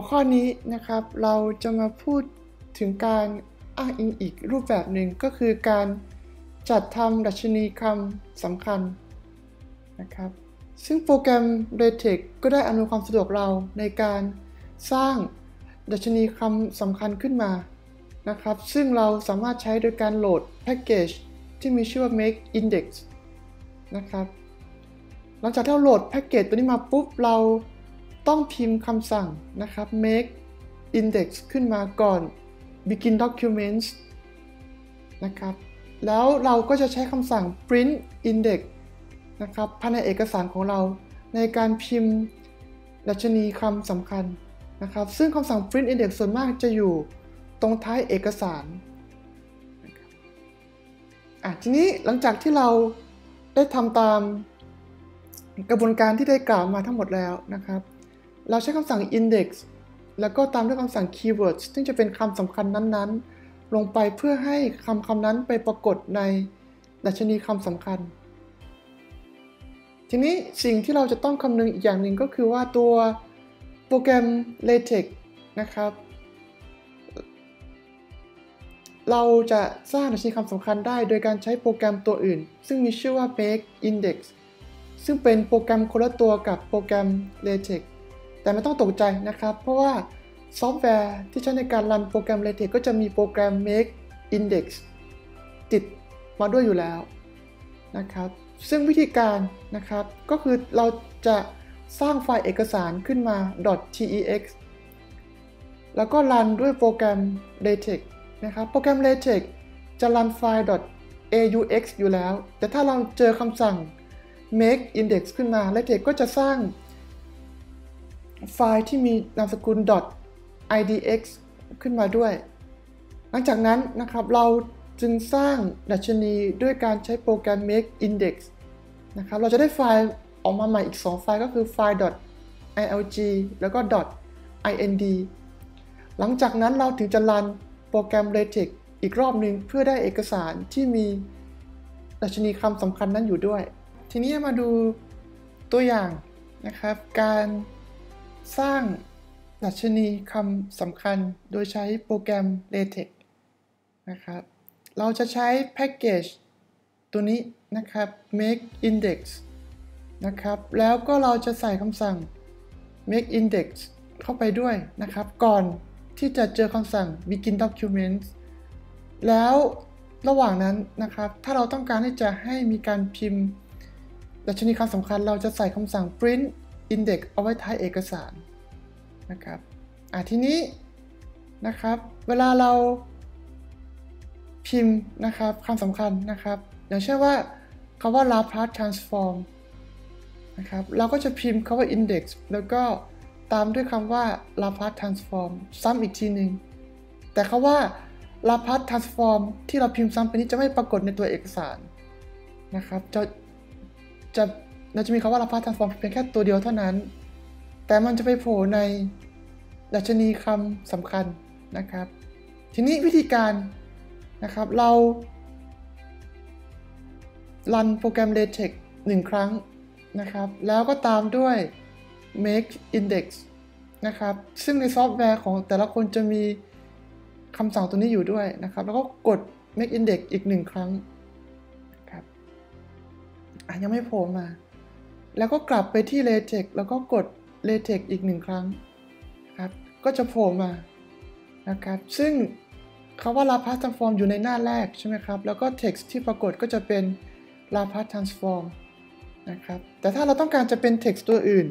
วข้อนี้นะครับเราจะมาพูดถึงการอ้างอิงอีกรูปแบบหนึ่งก็คือการจัดทำดัชนีคำสำคัญนะครับ ซึ่งโปรแกรม LaTeX ก็ได้อำนวยความสะดวกเราในการสร้างดัชนีคำสำคัญขึ้นมานะครับ ซึ่งเราสามารถใช้โดยการโหลดแพ็กเกจที่มีชื่อว่า make index นะครับ หลังจากที่เราโหลดแพ็กเกจตัวนี้มาปุ๊บเรา ต้องพิมพ์คำสั่งนะครับ make index ขึ้นมาก่อน begin documents นะครับ แล้วเราก็จะใช้คำสั่ง print index นะครับภายในเอกสารของเราในการพิมพ์ดัชนีคำสำคัญนะครับ ซึ่งคำสั่ง print index ส่วนมากจะอยู่ตรงท้ายเอกสารอะทีนี้หลังจากที่เราได้ทำตามกระบวนการที่ได้กล่าวมาทั้งหมดแล้วนะครับ เราใช้คำสั่ง index แล้วก็ตามด้วยคำสั่ง keywords ซึ่งจะเป็นคำสำคัญนั้นๆ ลงไปเพื่อให้คำคำนั้นไปปรากฏในดัชนีคำสำคัญ ทีนี้สิ่งที่เราจะต้องคำนึงอีกอย่างหนึ่งก็คือว่าตัวโปรแกรม LaTeX นะครับ เราจะสร้างดัชนีคำสำคัญได้โดยการใช้โปรแกรมตัวอื่น ซึ่งมีชื่อว่า Make Index ซึ่งเป็นโปรแกรมคนละตัวกับโปรแกรม LaTeX แต่ไม่ต้องตกใจนะครับ เพราะว่าซอฟต์แวร์ที่ใช้ในการรันโปรแกรม LaTeX ก็จะมีโปรแกรม Make Index ติดมาด้วยอยู่แล้วนะครับ ซึ่งวิธีการนะครับ ก็คือเราจะสร้างไฟล์เอกสารขึ้นมา .tex แล้วก็รันด้วยโปรแกรม LaTeX นะครับ โปรแกรม LaTeX จะรันไฟล์ .aux อยู่แล้ว แต่ถ้าเราเจอคำสั่ง make index ขึ้นมา LaTeX ก็จะสร้าง ไฟล์ที่มีนามสกุล .idx ขึ้นมาด้วย หลังจากนั้นนะครับเราจึงสร้างดัชนีด้วยการใช้โปรแกรม make index นะครับเราจะได้ไฟล์ออกมาใหม่อีก 2 ไฟล์ก็คือไฟล์ .ilg แล้วก็ .ind หลังจากนั้นเราถึงจะรันโปรแกรม LaTeX อีกรอบหนึ่งเพื่อได้เอกสารที่มีดัชนีคำสำคัญนั้นอยู่ด้วย ทีนี้มาดูตัวอย่างนะครับ การ สร้างดัชนีคำสำคัญโดยใช้โปรแกรม LaTeX นะครับ เราจะใช้แพ็กเกจตัวนี้นะครับ make index นะครับ แล้วก็เราจะใส่คำสั่ง make index เข้าไปด้วยนะครับ ก่อนที่จะเจอคำสั่ง begin documents แล้วระหว่างนั้นนะครับ ถ้าเราต้องการที่จะให้มีการพิมพ์ดัชนีคำสำคัญ เราจะใส่คำสั่ง print index เอาไว้ท้ายเอกสารนะครับอะทีนี้นะครับ เวลาเราพิมพ์นะครับคำสำคัญนะครับ อย่างเช่นว่าคำว่า Laplace transform นะครับเราก็จะพิมพ์คำว่า index แล้วก็ตามด้วยคำว่า Laplace transform ซ้ำอีกทีหนึ่งแต่คำว่า Laplace transform ที่เราพิมพ์ซ้ำไปนี้จะไม่ปรากฏในตัวเอกสารนะครับจะจะ เราจะมีคำว่า Laplace transform เพียงแค่ตัวเดียวเท่านั้น แต่มันจะไปโผล่ในดัชนีคำสำคัญนะครับ ทีนี้วิธีการนะครับเรารันโปรแกรม LaTeX 1 ครั้งนะครับ แล้วก็ตามด้วย make index นะครับ ซึ่งในซอฟต์แวร์ของแต่ละคนจะมีคำสั่งตัวนี้อยู่ด้วยนะครับ แล้วก็กด make index อีกหนึ่งครั้งครับยังไม่โผล่มา แล้วก็กลับไปที่ LaTeX แล้วก็กด LaTeX อีกหนึ่งครั้งครับก็จะโผล่มานะครับซึ่งคำว่า Laplace transform อยู่ในหน้าแรกใช่ไหมครับ แล้วก็ text ที่ปรากฏก็จะเป็น Laplace transform นะครับแต่ถ้าเราต้องการจะเป็น text ตัวอื่น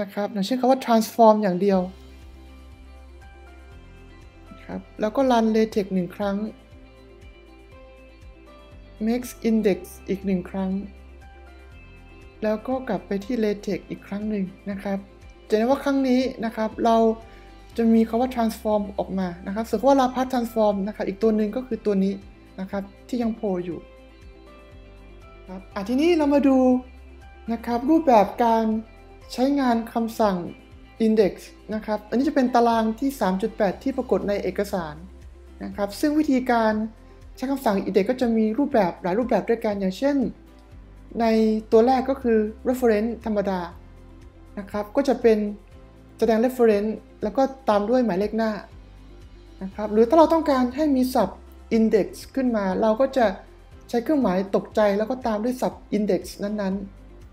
นะครับอย่างเช่นคำว่า transform อย่างเดียวครับแล้วก็รัน LaTeX หนึ่งครั้ง make index อีกหนึ่งครั้ง แล้วก็กลับไปที่ LaTeX อีกครั้งหนึ่งนะครับจะเห็นว่าครั้งนี้นะครับเราจะมีคาว่า transform ออกมานะครับส่วนคำว่า Laplace transform นะครับอีกตัวหนึ่งก็คือตัวนี้นะครับที่ยังโผล่อยู่ครับอะทีนี้เรามาดูนะครับรูปแบบการใช้งานคำสั่ง index นะครับอันนี้จะเป็นตารางที่ 3.8 ที่ปรากฏในเอกสารนะครับซึ่งวิธีการใช้คำสั่ง index ก็จะมีรูปแบบหลายรูปแบบด้วยกันอย่างเช่น ในตัวแรกก็คือ reference ธรรมดานะครับ ก็จะเป็นแสดง reference แล้วก็ตามด้วยหมายเลขหน้านะครับ หรือถ้าเราต้องการให้มีศัพท์ index ขึ้นมา เราก็จะใช้เครื่องหมายตกใจแล้วก็ตามด้วยศัพท์ index นั้น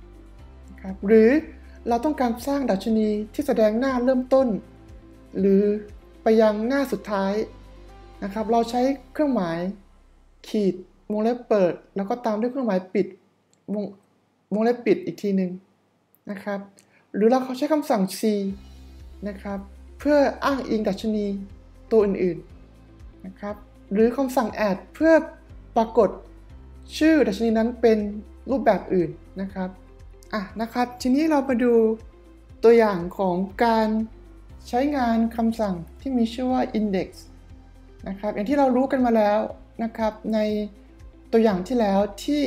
ๆนะครับ หรือเราต้องการสร้างดัชนีที่แสดงหน้าเริ่มต้น หรือไปยังหน้าสุดท้ายนะครับ เราใช้เครื่องหมายขีดวงเล็บเปิด แล้วก็ตามด้วยเครื่องหมายปิด วงวงเล็บปิดอีกทีหนึ่งนะครับ หรือเราเขาใช้คำสั่ง c นะครับ เพื่ออ้างอิงดัชนีตัวอื่นๆนะครับ หรือคำสั่ง add เพื่อปรากฏชื่อดัชนีนั้นเป็นรูปแบบอื่นนะครับอะนะครับ ทีนี้เรามาดูตัวอย่างของการใช้งานคำสั่งที่มีชื่อว่า index นะครับ อย่างที่เรารู้กันมาแล้วนะครับ ในตัวอย่างที่แล้วที่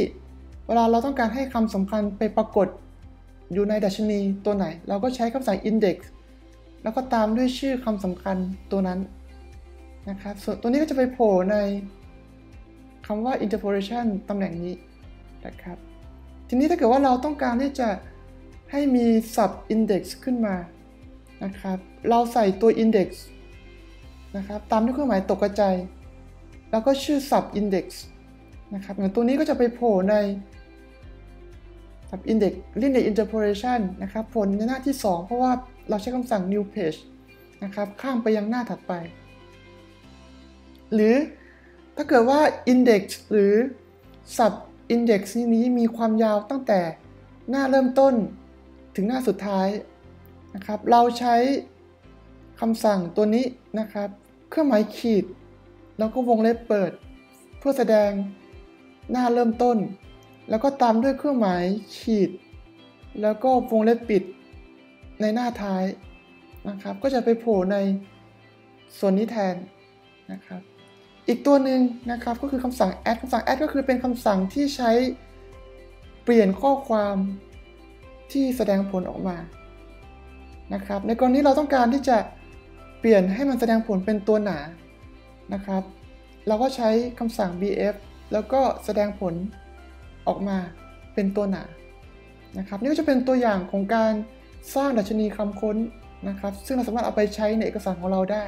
เวลาเราต้องการให้คำสำคัญไปปรากฏอยู่ในดัชนีตัวไหน เราก็ใช้คำสั่ง index แล้วก็ตามด้วยชื่อคำสำคัญตัวนั้นนะครับส่วนตัวนี้ก็จะไปโผล่ในคำว่า interpolation ตำแหน่งนี้นะครับ ทีนี้ถ้าเกิดว่าเราต้องการที่จะให้มี sub index ขึ้นมานะครับ เราใส่ตัว index นะครับตามด้วยเครื่องหมายตกกระจแล้วก็ชื่อ sub index นะครับอย่างตัวนี้ก็จะไปโผล่ใน sub index linear interpolation นะครับผลในหน้าที่ 2 เพราะว่าเราใช้คำสั่ง new page นะครับข้ามไปยังหน้าถัดไป หรือถ้าเกิดว่า index หรือ sub index นี้มีความยาวตั้งแต่หน้าเริ่มต้นถึงหน้าสุดท้ายนะครับเราใช้คำสั่งตัวนี้นะครับ เครื่องหมายขีด แล้วก็วงเล็บเปิด เพื่อแสดงหน้าเริ่มต้น แล้วก็ตามด้วยเครื่องหมายขีด แล้วก็วงเล็บปิดในหน้าท้ายนะครับ ก็จะไปโผล่ในส่วนนี้แทนนะครับ อีกตัวหนึ่งนะครับก็คือคำสั่ง add คำสั่ง add ก็คือเป็นคำสั่งที่ใช้เปลี่ยนข้อความที่แสดงผลออกมานะครับ ในกรณีเราต้องการที่จะเปลี่ยนให้มันแสดงผลเป็นตัวหนานะครับ เราก็ใช้คำสั่ง bf แล้วก็แสดงผล ออกมาเป็นตัวหนานะครับนี่ก็จะเป็นตัวอย่างของการสร้างดัชนีคำค้นนะครับ ซึ่งเราสามารถเอาไปใช้ในเอกสารของเราได้